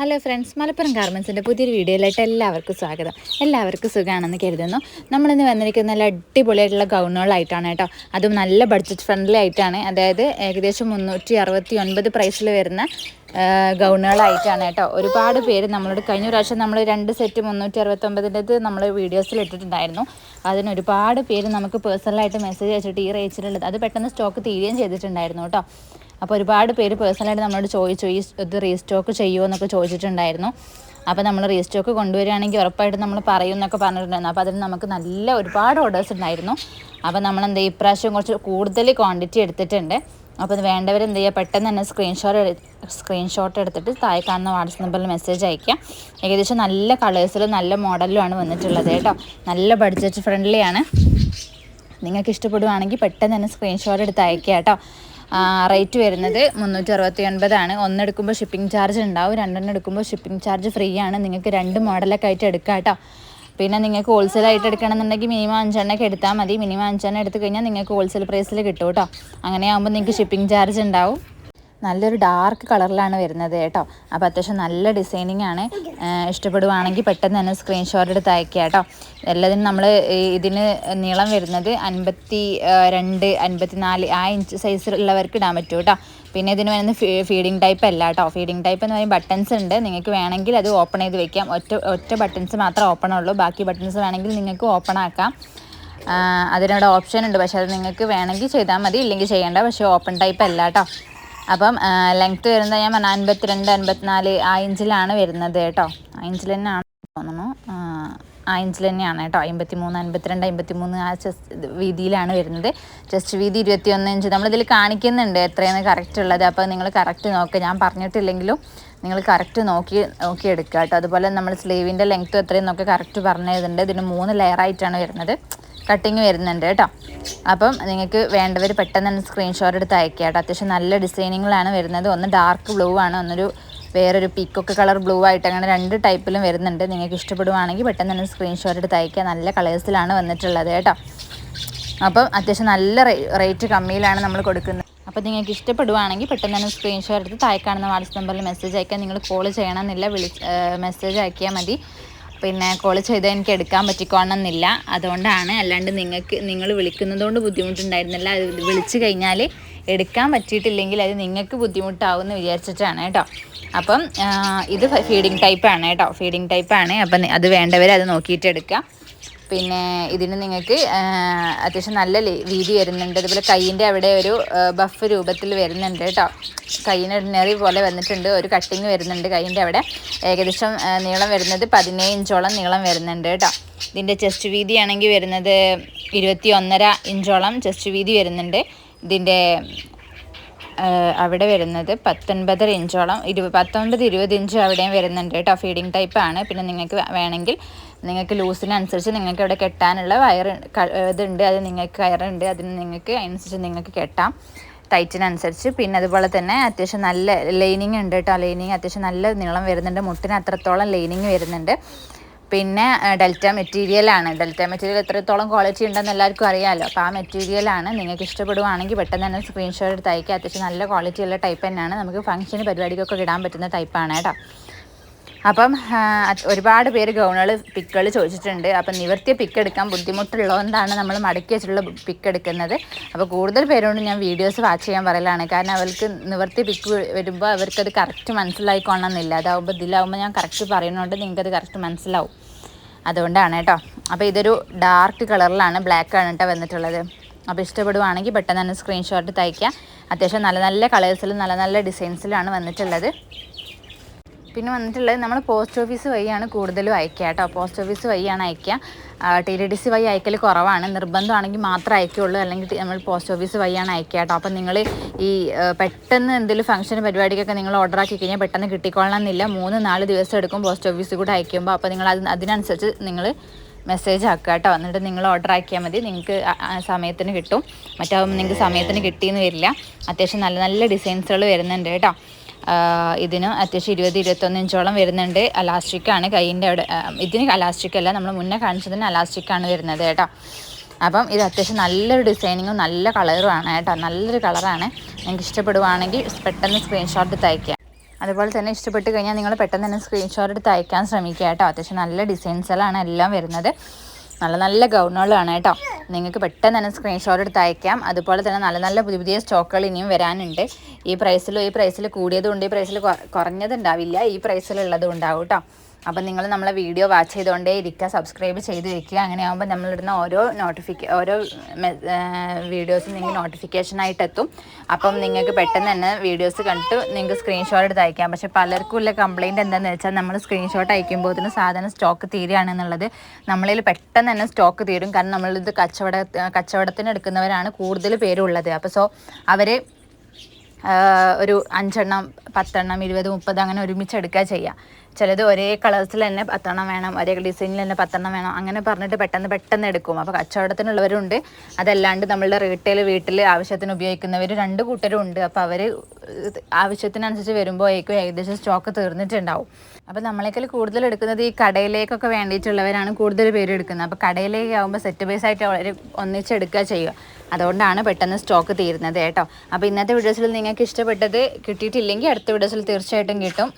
Hello friends Malappuram ഗാർമെൻസിന്റെ പുതിയൊരു വീഡിയോയിലായിട്ട് എല്ലാവർക്കും സ്വാഗതം. എല്ലാവർക്കും സുഖമാണെന്ന് കരുതുന്നു. നമ്മളിന്ന് വന്നിരിക്കുന്ന നല്ല അടിപൊളിയായിട്ടുള്ള ഗൗണുകളായിട്ടാണ് കേട്ടോ. അതും നല്ല ബഡ്ജറ്റ് ഫ്രണ്ട്ലി ആയിട്ടാണ്. അതായത് ഏകദേശം മുന്നൂറ്റി അറുപത്തി ഒൻപത് പ്രൈസിൽ വരുന്ന ഗൗണുകളായിട്ടാണ് കേട്ടോ. ഒരുപാട് പേര് നമ്മളോട് കഴിഞ്ഞ പ്രാവശ്യം നമ്മൾ രണ്ട് സെറ്റ് മുന്നൂറ്റി അറുപത്തൊമ്പതിന്റെത് നമ്മൾ വീഡിയോസിൽ ഇട്ടിട്ടുണ്ടായിരുന്നു. അതിന് ഒരുപാട് പേര് നമുക്ക് പേഴ്സണലായിട്ട് മെസ്സേജ് അയച്ചിട്ട് ഈ റേച്ചിലുള്ളത് അത് പെട്ടെന്ന് സ്റ്റോക്ക് തീരുകയും ചെയ്തിട്ടുണ്ടായിരുന്നു കേട്ടോ. അപ്പോൾ ഒരുപാട് പേര് പേഴ്സണലായിട്ട് നമ്മളോട് ചോദിച്ചു ഈ ഇത് റീസ്റ്റോക്ക് ചെയ്യുമോ എന്നൊക്കെ ചോദിച്ചിട്ടുണ്ടായിരുന്നു. അപ്പോൾ നമ്മൾ റീസ്റ്റോക്ക് കൊണ്ടുവരികയാണെങ്കിൽ ഉറപ്പായിട്ട് നമ്മൾ പറയും എന്നൊക്കെ പറഞ്ഞിട്ടുണ്ടായിരുന്നു. അപ്പോൾ അതിന് നമുക്ക് നല്ല ഒരുപാട് ഓർഡേഴ്സ് ഉണ്ടായിരുന്നു. അപ്പോൾ നമ്മൾ എന്താ ഇപ്രാവശ്യം കുറച്ച് കൂടുതൽ ക്വാണ്ടിറ്റി എടുത്തിട്ടുണ്ട്. അപ്പോൾ അത് വേണ്ടവർ എന്ത് ചെയ്യുക പെട്ടെന്ന് തന്നെ സ്ക്രീൻഷോട്ട് സ്ക്രീൻഷോട്ട് എടുത്തിട്ട് താഴെ കാണുന്ന വാട്സപ്പ് നമ്പറിൽ മെസ്സേജ് അയക്കുക ഏകദേശം നല്ല കളേഴ്സിലും നല്ല മോഡലിലുമാണ് വന്നിട്ടുള്ളത് കേട്ടോ. നല്ല ബഡ്ജറ്റ് ഫ്രണ്ട്ലിയാണ് നിങ്ങൾക്ക് ഇഷ്ടപ്പെടുവാണെങ്കിൽ പെട്ടെന്ന് തന്നെ സ്ക്രീൻഷോട്ട് എടുത്ത് അയക്കുക കേട്ടോ. റേറ്റ് വരുന്നത് മുന്നൂറ്റി അറുപത്തി ഒൻപതാണ് ഒന്നെടുക്കുമ്പോൾ ഷിപ്പിംഗ് ചാർജ് ഉണ്ടാവും രണ്ടെണ്ണം എടുക്കുമ്പോൾ ഷിപ്പിംഗ് ചാർജ് ഫ്രീ ആണ്. നിങ്ങൾക്ക് രണ്ട് മോഡലൊക്കെ ആയിട്ട് എടുക്കാം കേട്ടോ. പിന്നെ നിങ്ങൾക്ക് ഹോൾസെയിൽ ആയിട്ട് എടുക്കണമെന്നുണ്ടെങ്കിൽ മിനിമം അഞ്ചെണ്ണൊക്കെ എടുത്താൽ മതി. മിനിമം അഞ്ചെണ്ണം എടുത്തു കഴിഞ്ഞാൽ നിങ്ങൾക്ക് ഹോൾസെയിൽ പ്രൈസിൽ കിട്ടും കേട്ടോ. അങ്ങനെ ആകുമ്പോൾ നിങ്ങൾക്ക് ഷിപ്പിംഗ് ചാർജ് ഉണ്ടാവും. നല്ലൊരു ഡാർക്ക് കളറിലാണ് വരുന്നത് കേട്ടോ. അപ്പോൾ അത്യാവശ്യം നല്ല ഡിസൈനിങ് ആണ്. ഇഷ്ടപ്പെടുവാണെങ്കിൽ പെട്ടെന്ന് തന്നെ സ്ക്രീൻഷോട്ട് എടുത്ത് അയക്കുക കേട്ടോ. എല്ലാത്തിനും നമ്മൾ ഇതിന് നീളം വരുന്നത് അൻപത്തി രണ്ട് അൻപത്തി നാല് ആ ഇഞ്ച് സൈസിലുള്ളവർക്ക് ഇടാൻ പറ്റും കേട്ടോ. പിന്നെ ഇതിന് വരുന്നത് ഫീഡിങ് ടൈപ്പ് അല്ല കേട്ടോ. ഫീഡിങ് ടൈപ്പ് എന്ന് പറയുമ്പോൾ ബട്ടൺസ് ഉണ്ട്. നിങ്ങൾക്ക് വേണമെങ്കിൽ അത് ഓപ്പൺ ചെയ്ത് വെക്കാം. ഒറ്റ ഒറ്റ ബട്ടൺസ് മാത്രം ഓപ്പൺ ഉള്ളൂ. ബാക്കി ബട്ടൺസ് വേണമെങ്കിൽ നിങ്ങൾക്ക് ഓപ്പൺ ആക്കാം. അതിനോട് ഓപ്ഷൻ ഉണ്ട്. പക്ഷേ അത് നിങ്ങൾക്ക് വേണമെങ്കിൽ ചെയ്താൽ മതി. ഇല്ലെങ്കിൽ ചെയ്യേണ്ട. പക്ഷേ ഓപ്പൺ ടൈപ്പ് അല്ല കേട്ടോ. അപ്പം ലെങ്ത്ത് വരുന്നത് ഞാൻ പറഞ്ഞ അൻപത്തിരണ്ട് അൻപത്തിനാല് ആ ഇഞ്ചിലാണ് വരുന്നത് കേട്ടോ. ആ ഇഞ്ചിൽ തന്നെയാണ് തോന്നുന്നു. ആ, ഇഞ്ചിൽ തന്നെയാണ് കേട്ടോ. അമ്പത്തി മൂന്ന് അൻപത്തിരണ്ട് അമ്പത്തി മൂന്ന് ആ ചെസ്റ്റ് വീതിയിലാണ് വരുന്നത്. ചെസ്റ്റ് വീതി ഇരുപത്തി ഒന്ന് ഇഞ്ച് നമ്മളിതിൽ കാണിക്കുന്നുണ്ട് എത്രയാണ് കറക്റ്റ് ഉള്ളത്. അപ്പോൾ നിങ്ങൾ കറക്റ്റ് നോക്കുക ഞാൻ പറഞ്ഞിട്ടില്ലെങ്കിലും നിങ്ങൾ കറക്റ്റ് നോക്കി നോക്കി എടുക്കുക കേട്ടോ. അതുപോലെ നമ്മൾ സ്ലീവിന്റെ ലെങ്ത്തും എത്രയും നോക്കി കറക്റ്റ് പറഞ്ഞതുണ്ട് ഇതിന് മൂന്ന് ലെയറായിട്ടാണ് വരുന്നത്. കട്ടിങ് വരുന്നുണ്ട് കേട്ടോ. അപ്പം നിങ്ങൾക്ക് വേണ്ടവർ പെട്ടെന്ന് തന്നെ സ്ക്രീൻഷോട്ട് എടുത്ത് അയക്കുക കേട്ടോ. അത്യാവശ്യം നല്ല ഡിസൈനിങ്ങിലാണ് വരുന്നത്. ഒന്ന് ഡാർക്ക് ബ്ലൂ ആണ് ഒന്നൊരു വേറൊരു പീക്കൊക്കെ കളർ ബ്ലൂ ആയിട്ട് അങ്ങനെ രണ്ട് ടൈപ്പിലും വരുന്നുണ്ട്. നിങ്ങൾക്ക് ഇഷ്ടപ്പെടുവാണെങ്കിൽ പെട്ടെന്ന് തന്നെ സ്ക്രീൻഷോട്ട് എടുത്ത് അയക്കുക. നല്ല കളേഴ്സിലാണ് വന്നിട്ടുള്ളത് കേട്ടോ. അപ്പം അത്യാവശ്യം നല്ല റേറ്റ് കമ്മിയിലാണ് നമ്മൾ കൊടുക്കുന്നത്. അപ്പോൾ നിങ്ങൾക്ക് ഇഷ്ടപ്പെടുവാണെങ്കിൽ പെട്ടെന്ന് തന്നെ സ്ക്രീൻഷോട്ട് എടുത്ത് താഴെ കാണുന്ന വാട്സപ്പ് നമ്പറിൽ മെസ്സേജ് അയക്കാൻ നിങ്ങൾ കോൾ ചെയ്യണമെന്നില്ല വിളി മെസ്സേജ് അയക്കിയാൽ മതി. പിന്നെ കോൾ ചെയ്താൽ എനിക്ക് എടുക്കാൻ പറ്റിക്കോണമെന്നില്ല അതുകൊണ്ടാണ് അല്ലാണ്ട് നിങ്ങൾക്ക് നിങ്ങൾ വിളിക്കുന്നതുകൊണ്ട് ബുദ്ധിമുട്ടുണ്ടായിരുന്നില്ല. അത് വിളിച്ചു കഴിഞ്ഞാൽ എടുക്കാൻ പറ്റിയിട്ടില്ലെങ്കിൽ അത് നിങ്ങൾക്ക് ബുദ്ധിമുട്ടാവും എന്ന് വിചാരിച്ചിട്ടാണ് കേട്ടോ. അപ്പം ഇത് ഫീഡിങ് ടൈപ്പാണ് കേട്ടോ. ഫീഡിങ് ടൈപ്പാണ് അപ്പം അത് വേണ്ടവർ അത് നോക്കിയിട്ട് എടുക്കുക പിന്നെ ഇതിന് നിങ്ങൾക്ക് അത്യാവശ്യം നല്ല വീതി വരുന്നുണ്ട്. അതുപോലെ കൈയിന്റെ അവിടെ ഒരു ബഫ് രൂപത്തിൽ വരുന്നുണ്ട് കേട്ടോ. കൈയിന് നെറി പോലെ വന്നിട്ടുണ്ട് ഒരു കട്ടിങ് വരുന്നുണ്ട് കൈയിന്റെ അവിടെ. ഏകദേശം നീളം വരുന്നത് പതിനേഴ് ഇഞ്ചോളം നീളം വരുന്നുണ്ട് കേട്ടോ. ഇതിന്റെ ചെസ്റ്റ് വീതി ആണെങ്കിൽ വരുന്നത് ഇരുപത്തി ഒന്നര ഇഞ്ചോളം ചെസ്റ്റ് വീതി വരുന്നുണ്ട്. ഇതിന്റെ അവിടെ വരുന്നത് പത്തൊൻപതര ഇഞ്ചോളം ഇരു പത്തൊൻപത് ഇരുപത് ഇഞ്ച് അവിടെയും വരുന്നുണ്ട് കേട്ടോ ഫീഡിങ് ടൈപ്പാണ് പിന്നെ നിങ്ങൾക്ക് വേണമെങ്കിൽ നിങ്ങൾക്ക് ലൂസിനനുസരിച്ച് നിങ്ങൾക്ക് ഇവിടെ കെട്ടാനുള്ള വയർ ഇതുണ്ട് അത് നിങ്ങൾക്ക് കയറുണ്ട് അതിന് നിങ്ങൾക്ക് അതിനനുസരിച്ച് നിങ്ങൾക്ക് കെട്ടാം. ടൈറ്റിനനുസരിച്ച്. പിന്നെ അതുപോലെ തന്നെ അത്യാവശ്യം നല്ല ലൈനിങ് ഉണ്ട് കേട്ടോ. ലൈനിങ് അത്യാവശ്യം നല്ല നീളം വരുന്നുണ്ട്. മുട്ടിന് അത്രത്തോളം ലൈനിങ് വരുന്നുണ്ട്. പിന്നെ ഡെൽറ്റ മെറ്റീരിയലാണ് ഡെൽറ്റ മെറ്റീരിയൽ എത്രത്തോളം ക്വാളിറ്റി ഉണ്ടെന്ന് എല്ലാവർക്കും അറിയാമല്ലോ അപ്പോൾ ആ മെറ്റീരിയലാണ് നിങ്ങൾക്ക് ഇഷ്ടപ്പെടുവാണെങ്കിൽ പെട്ടെന്ന് തന്നെ സ്ക്രീൻഷോട്ട് എടുത്ത് അയക്കുക അത്യാവശ്യം നല്ല ക്വാളിറ്റി ഉള്ള ടൈപ്പ് തന്നെയാണ്. നമുക്ക് ഫംഗ്ഷന് പരിപാടിക്കൊക്കെ ഇടാൻ പറ്റുന്ന ടൈപ്പാണ് കേട്ടോ. അപ്പം ഒരുപാട് പേര് ഗൗണുകൾ പിക്കുകൾ ചോദിച്ചിട്ടുണ്ട്. അപ്പം നിവർത്തിയ പിക്ക് എടുക്കാൻ ബുദ്ധിമുട്ടുള്ളതുകൊണ്ടാണ് നമ്മൾ മടക്കി വെച്ചിട്ടുള്ള പിക്ക് എടുക്കുന്നത് അപ്പോൾ കൂടുതൽ പേരോട് ഞാൻ വീഡിയോസ് വാച്ച് ചെയ്യാൻ പറയലാണ്. കാരണം അവർക്ക് നിവർത്തിയ പിക്ക് വരുമ്പോൾ അവർക്കത് കറക്റ്റ് മനസ്സിലായിക്കൊള്ളണമെന്നില്ല. അതാവുമ്പോൾ ഇതിലാവുമ്പോൾ ഞാൻ കറക്റ്റ് പറയുന്നതുകൊണ്ട് നിങ്ങൾക്കത് കറക്റ്റ് മനസ്സിലാവും. അതുകൊണ്ടാണ് കേട്ടോ. അപ്പോൾ ഇതൊരു ഡാർക്ക് കളറിലാണ് ബ്ലാക്ക് ആണ് കേട്ടോ വന്നിട്ടുള്ളത്. അപ്പോൾ ഇഷ്ടപ്പെടുവാണെങ്കിൽ പെട്ടെന്ന് തന്നെ സ്ക്രീൻഷോട്ട് തയ്ക്കുക അത്യാവശ്യം നല്ല നല്ല കളേഴ്സിലും നല്ല നല്ല ഡിസൈൻസിലാണ് വന്നിട്ടുള്ളത്. പിന്നെ വന്നിട്ടുള്ളത് നമ്മൾ പോസ്റ്റ് ഓഫീസ് വഴിയാണ് കൂടുതലും അയക്കുക കേട്ടോ. പോസ്റ്റ് ഓഫീസ് വഴിയാണ് അയക്കുക. ടി ഡി ഡി സി വഴി അയക്കൽ കുറവാണ്. നിർബന്ധമാണെങ്കിൽ മാത്രമേ അയക്കുകയുള്ളൂ അല്ലെങ്കിൽ നമ്മൾ പോസ്റ്റ് ഓഫീസ് വഴിയാണ് അയക്കുക കേട്ടോ. അപ്പോൾ നിങ്ങൾ ഈ പെട്ടെന്ന് എന്തെങ്കിലും ഫംഗ്ഷൻ പരിപാടിക്കൊക്കെ നിങ്ങൾ ഓർഡർ ആക്കി കഴിഞ്ഞാൽ പെട്ടെന്ന് കിട്ടിക്കൊള്ളണം എന്നില്ല മൂന്ന് നാല് ദിവസം എടുക്കും പോസ്റ്റ് ഓഫീസിൽ കൂടെ അയക്കുമ്പോൾ. അപ്പോൾ നിങ്ങൾ അത് അതിനനുസരിച്ച് നിങ്ങൾ മെസ്സേജ് ആക്കുക കേട്ടോ. എന്നിട്ട് നിങ്ങൾ ഓർഡർ ആക്കിയാൽ മതി. നിങ്ങൾക്ക് സമയത്തിന് കിട്ടും. മറ്റാവുമ്പോൾ നിങ്ങൾക്ക് സമയത്തിന് കിട്ടിയെന്ന് വരില്ല. അത്യാവശ്യം നല്ല നല്ല ഡിസൈൻസുകൾ വരുന്നുണ്ട് കേട്ടോ. ഇതിന് അത്യാവശ്യം ഇരുപത് ഇരുപത്തൊന്ന് ഇഞ്ചോളം വരുന്നുണ്ട്. അലാസ്റ്റിക്കാണ് കൈയിന്റെ അവിടെ ഇതിന് അലാസ്റ്റിക് അല്ല നമ്മൾ മുന്നേ കാണിച്ചതിന് അലാസ്റ്റിക്കാണ് വരുന്നത് കേട്ടോ. അപ്പം ഇത് അത്യാവശ്യം നല്ലൊരു ഡിസൈനിങ്ങും നല്ല കളറുമാണ് കേട്ടോ. നല്ലൊരു കളറാണ് നിങ്ങൾക്ക് ഇഷ്ടപ്പെടുവാണെങ്കിൽ പെട്ടെന്ന് സ്ക്രീൻഷോട്ട് തയ്ക്കുക അതുപോലെ തന്നെ ഇഷ്ടപ്പെട്ട് കഴിഞ്ഞാൽ നിങ്ങൾ പെട്ടെന്ന് തന്നെ സ്ക്രീൻഷോട്ട് എടുത്ത് അയക്കാൻ ശ്രമിക്കുക കേട്ടോ. അത്യാവശ്യം നല്ല ഡിസൈൻസുകളാണ് എല്ലാം വരുന്നത്. നല്ല നല്ല ഗൗണുകളാണ് കേട്ടോ. നിങ്ങൾക്ക് പെട്ടെന്ന് തന്നെ സ്ക്രീൻഷോട്ട് എടുത്ത് അയക്കാം. അതുപോലെ തന്നെ നല്ല നല്ല പുതിയ പുതിയ സ്റ്റോക്കുകൾ ഇനിയും വരാനുണ്ട്. ഈ പ്രൈസിലും ഈ പ്രൈസിൽ കൂടിയതും ഉണ്ട് ഈ പ്രൈസിൽ കുറഞ്ഞതുണ്ടാവില്ല ഈ പ്രൈസിലുള്ളതും ഉണ്ടാവും കേട്ടോ. അപ്പം നിങ്ങൾ നമ്മളെ വീഡിയോ വാച്ച് ചെയ്തുകൊണ്ടേ ഇരിക്കുക സബ്സ്ക്രൈബ് ചെയ്ത് വെക്കുക അങ്ങനെ ആകുമ്പോൾ നമ്മളിടുന്ന ഓരോ നോട്ടിഫിക്ക ഓരോ വീഡിയോസും നിങ്ങൾക്ക് നോട്ടിഫിക്കേഷനായിട്ട് എത്തും അപ്പം നിങ്ങൾക്ക് പെട്ടെന്ന് തന്നെ വീഡിയോസ് കണ്ടിട്ട് നിങ്ങൾക്ക് സ്ക്രീൻഷോട്ട് എടുത്ത് അയക്കാം. പക്ഷേ പലർക്കും ഉള്ള കംപ്ലയിന്റ് എന്താണെന്ന് വെച്ചാൽ നമ്മൾ സ്ക്രീൻഷോട്ട് അയക്കുമ്പോൾ തന്നെ സാധനം സ്റ്റോക്ക് തീരുകയാണെന്നുള്ളത് നമ്മളിൽ പെട്ടെന്ന് തന്നെ സ്റ്റോക്ക് തീരും. കാരണം നമ്മളിത് കച്ചവട കച്ചവടത്തിന് എടുക്കുന്നവരാണ് കൂടുതൽ പേരുള്ളത്. അപ്പോൾ സോ അവർ ഒരു അഞ്ചെണ്ണം പത്തെണ്ണം ഇരുപത് മുപ്പത് അങ്ങനെ ഒരുമിച്ച് എടുക്കുക ചെയ്യുക ചിലത് ഒരേ കളേഴ്സിൽ തന്നെ പത്തെണ്ണം വേണം ഒരേ ഡിസൈനിൽ തന്നെ പത്തെണ്ണം വേണം അങ്ങനെ പറഞ്ഞിട്ട് പെട്ടെന്ന് പെട്ടെന്ന് എടുക്കും. അപ്പോൾ കച്ചവടത്തിനുള്ളവരുണ്ട്. അതല്ലാണ്ട് നമ്മളുടെ റീറ്റെയിൽ വീട്ടിൽ ആവശ്യത്തിന് ഉപയോഗിക്കുന്നവർ രണ്ട് കൂട്ടരും ഉണ്ട്. അപ്പോൾ അവർ ആവശ്യത്തിനനുസരിച്ച് വരുമ്പോഴേക്കും ഏകദേശം സ്റ്റോക്ക് തീർന്നിട്ടുണ്ടാവും. അപ്പോൾ നമ്മളേക്കാൾ കൂടുതൽ എടുക്കുന്നത് ഈ കടയിലേക്കൊക്കെ വേണ്ടിയിട്ടുള്ളവരാണ് കൂടുതൽ പേര് എടുക്കുന്നത്. അപ്പോൾ കടയിലേക്ക് ആകുമ്പോൾ സെറ്റ് ബേസ് ആയിട്ട് അവർ ഒന്നിച്ചെടുക്കുക ചെയ്യുക. അതുകൊണ്ടാണ് പെട്ടെന്ന് സ്റ്റോക്ക് തീരുന്നത് കേട്ടോ. അപ്പോൾ ഇന്നത്തെ വീഡിയോസിൽ നിങ്ങൾക്ക് ഇഷ്ടപ്പെട്ടത് കിട്ടിയിട്ടില്ലെങ്കിൽ അടുത്ത വീഡിയോസിൽ തീർച്ചയായിട്ടും കിട്ടും.